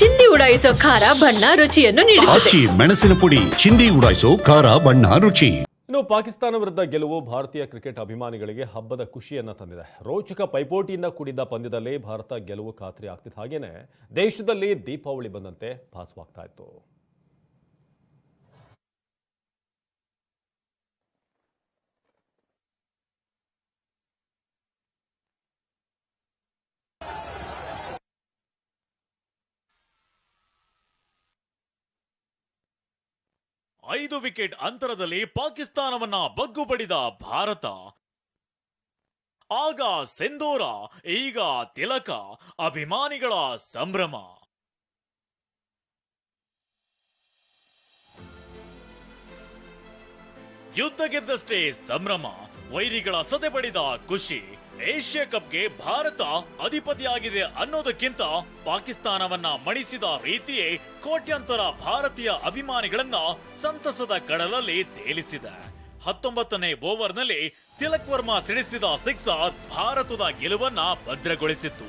ಚಿಂದಿ ಉಡಾಯಿಸೋ ಖಾರ ಬಣ್ಣ ರುಚಿಯನ್ನು ನೀಡುತ್ತದೆ. ಆಚಿ ಮೆಣಸಿನ ಪುಡಿ ಚಿಂದಿ ಉಡಾಯಿಸೋ ಖಾರ ಬಣ್ಣ ರುಚಿ. ಇನ್ನು ಪಾಕಿಸ್ತಾನ ವಿರುದ್ಧ ಗೆಲುವು ಭಾರತೀಯ ಕ್ರಿಕೆಟ್ ಅಭಿಮಾನಿಗಳಿಗೆ ಹಬ್ಬದ ಖುಷಿಯನ್ನು ತಂದಿದೆ. ರೋಚಕ ಪೈಪೋಟಿಯಿಂದ ಕೂಡಿದ್ದ ಪಂದ್ಯದಲ್ಲಿ ಭಾರತ ಗೆಲುವು ಖಾತ್ರಿ ಆಗ್ತಿದ್ದ ಹಾಗೇನೆ ದೇಶದಲ್ಲಿ ದೀಪಾವಳಿ ಬಂದಂತೆ ಭಾಸವಾಗ್ತಾ ಇತ್ತು. ಐದು ವಿಕೆಟ್ ಅಂತರದಲ್ಲಿ ಪಾಕಿಸ್ತಾನವನ್ನ ಬಗ್ಗು ಬಡಿದ ಭಾರತ. ಆಗ ಸೆಂದೂರ ಈಗ ತಿಲಕ, ಅಭಿಮಾನಿಗಳ ಸಂಭ್ರಮ. ಯುದ್ಧ ಗೆದ್ದಷ್ಟೇ ಸಂಭ್ರಮ, ವೈರಿಗಳ ಸದೆ ಬಡಿದ ಖುಷಿ. ಏಷ್ಯಾ ಕಪ್ಗೆ ಭಾರತ ಅಧಿಪತಿಯಾಗಿದೆ ಅನ್ನೋದಕ್ಕಿಂತ ಪಾಕಿಸ್ತಾನವನ್ನ ಮಣಿಸಿದ ರೀತಿಯೇ ಕೋಟ್ಯಾಂತರ ಭಾರತೀಯ ಅಭಿಮಾನಿಗಳನ್ನ ಸಂತಸದ ಕಡಲಲ್ಲಿ ತೇಲಿಸಿದೆ. ಹತ್ತೊಂಬತ್ತನೇ ಓವರ್ನಲ್ಲಿ ತಿಲಕ್ ವರ್ಮಾ ಸಿಡಿಸಿದ ಸಿಕ್ಸರ್ ಭಾರತದ ಗೆಲುವನ್ನ ಭದ್ರಗೊಳಿಸಿತ್ತು.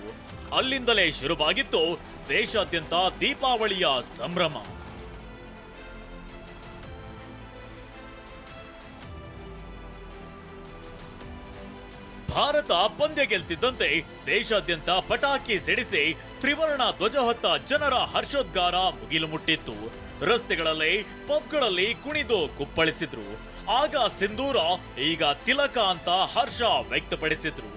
ಅಲ್ಲಿಂದಲೇ ಶುರುವಾಗಿತ್ತು ದೇಶಾದ್ಯಂತ ದೀಪಾವಳಿಯ ಸಂಭ್ರಮ. ಭಾರತ ಪಂದ್ಯ ಗೆಲ್ತಿದ್ದಂತೆ ದೇಶಾದ್ಯಂತ ಪಟಾಕಿ ಸಿಡಿಸಿ ತ್ರಿವರ್ಣ ಧ್ವಜ ಹೊತ್ತ ಜನರ ಹರ್ಷೋದ್ಗಾರ ಮುಗಿಲು ಮುಟ್ಟಿತ್ತು ರಸ್ತೆಗಳಲ್ಲಿ ಪಬ್ಗಳಲ್ಲಿ ಕುಣಿದು ಕುಪ್ಪಳಿಸಿದ್ರು ಆಗ ಸಿಂಧೂರ ಈಗ ತಿಲಕ ಅಂತ ಹರ್ಷ ವ್ಯಕ್ತಪಡಿಸಿದ್ರು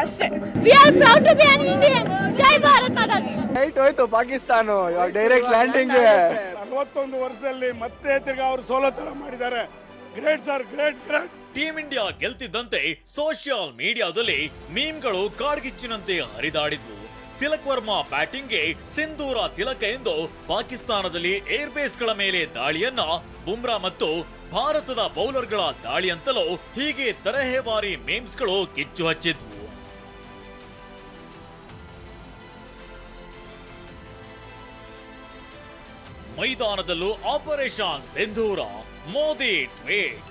ಅಷ್ಟೇ ಜೈ ಭಾರತ್ ನೈಟ್ ಹೋಯ್ತು ಪಾಕಿಸ್ತಾನ. ಇವಾಗ ಡೈರೆಕ್ಟ್ ಲ್ಯಾಂಡಿಂಗ್ ಅರವತ್ತೊಂದು ವರ್ಷದಲ್ಲಿ ಮತ್ತೆ ತಿರ್ಗ ಅವರು ಸೋಲೋ ತರ ಮಾಡಿದ್ದಾರೆ. Great sir great great team India ಗೆಲ್ತಿದ್ದಂತೆ social ಮೀಡಿಯಾದಲ್ಲಿ ಮೀಮ್ಗಳು ಕಾಡ್ಗಿಚ್ಚಿನಂತೆ ಹರಿದಾಡಿದ್ವು. ತಿಲಕ್ ವರ್ಮಾ ಬ್ಯಾಟಿಂಗ್ಗೆ ಸಿಂಧೂರ ತಿಲಕ ಎಂದು ಪಾಕಿಸ್ತಾನದಲ್ಲಿ ಏರ್ ಬೇಸ್ಗಳ ಮೇಲೆ ದಾಳಿಯನ್ನ ಬುಮ್ರಾ ಮತ್ತು ಭಾರತದ ಬೌಲರ್ಗಳ ದಾಳಿ ಅಂತಲೂ ಹೀಗೆ ತರಹೇವಾರಿ ಮೇಮ್ಸ್ಗಳು ಕಿಚ್ಚು ಹಚ್ಚಿದ್ವು. ಮೈದಾನದಲ್ಲೂ ಆಪರೇಷನ್ ಸಿಂಧೂರ ಮೋದಿ ಟ್ವೀಟ್.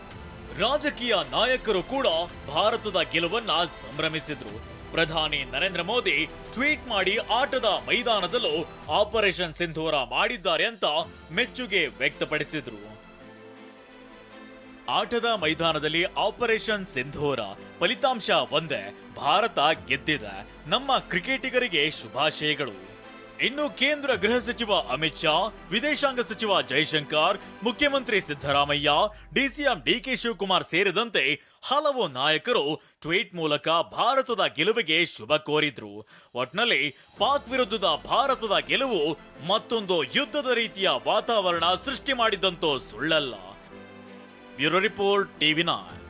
ರಾಜಕೀಯ ನಾಯಕರು ಕೂಡ ಭಾರತದ ಗೆಲುವನ್ನ ಸಂಭ್ರಮಿಸಿದ್ರು. ಪ್ರಧಾನಿ ನರೇಂದ್ರ ಮೋದಿ ಟ್ವೀಟ್ ಮಾಡಿ ಆಟದ ಮೈದಾನದಲ್ಲೂ ಆಪರೇಷನ್ ಸಿಂಧೂರ ಮಾಡಿದ್ದಾರೆ ಅಂತ ಮೆಚ್ಚುಗೆ ವ್ಯಕ್ತಪಡಿಸಿದ್ರು. ಆಟದ ಮೈದಾನದಲ್ಲಿ ಆಪರೇಷನ್ ಸಿಂಧೂರ ಫಲಿತಾಂಶ ಒಂದೇ, ಭಾರತ ಗೆದ್ದಿದೆ. ನಮ್ಮ ಕ್ರಿಕೆಟಿಗರಿಗೆ ಶುಭಾಶಯಗಳು. ಇನ್ನು ಕೇಂದ್ರ ಗೃಹ ಸಚಿವ ಅಮಿತ್ ಶಾ, ವಿದೇಶಾಂಗ ಸಚಿವ ಜೈಶಂಕರ್, ಮುಖ್ಯಮಂತ್ರಿ ಸಿದ್ದರಾಮಯ್ಯ ಡಿಸಿಎಂ ಡಿಕೆ ಶಿವಕುಮಾರ್ ಸೇರಿದಂತೆ ಹಲವು ನಾಯಕರು ಟ್ವೀಟ್ ಮೂಲಕ ಭಾರತದ ಗೆಲುವಿಗೆ ಶುಭ ಕೋರಿದ್ರು. ಒಟ್ನಲ್ಲಿ ಪಾಕ್ ವಿರುದ್ಧದ ಭಾರತದ ಗೆಲುವು ಮತ್ತೊಂದು ಯುದ್ಧದ ರೀತಿಯ ವಾತಾವರಣ ಸೃಷ್ಟಿ ಮಾಡಿದಂತೂ ಸುಳ್ಳಲ್ಲ. Bureau report TV nine.